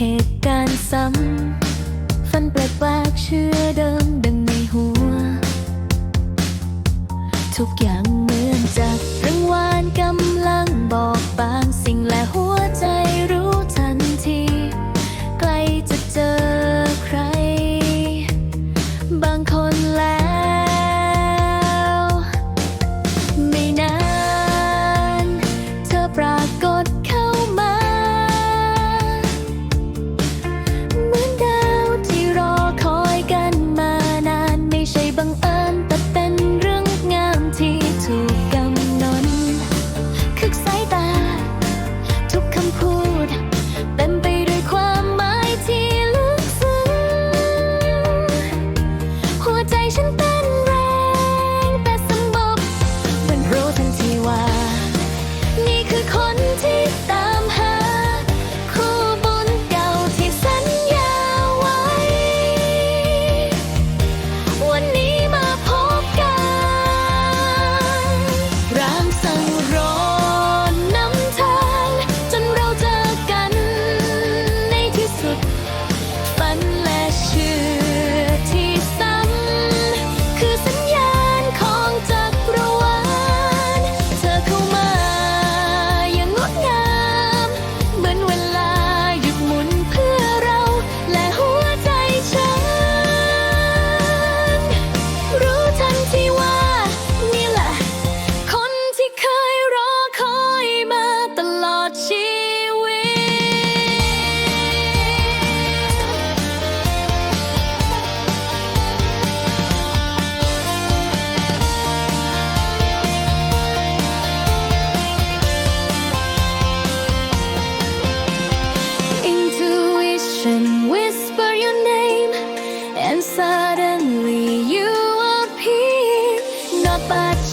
เหตุการณ์ซ้ำฝันแปลกๆเชื่อเดิมดังในหัว ทุกอย่าง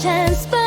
chance, but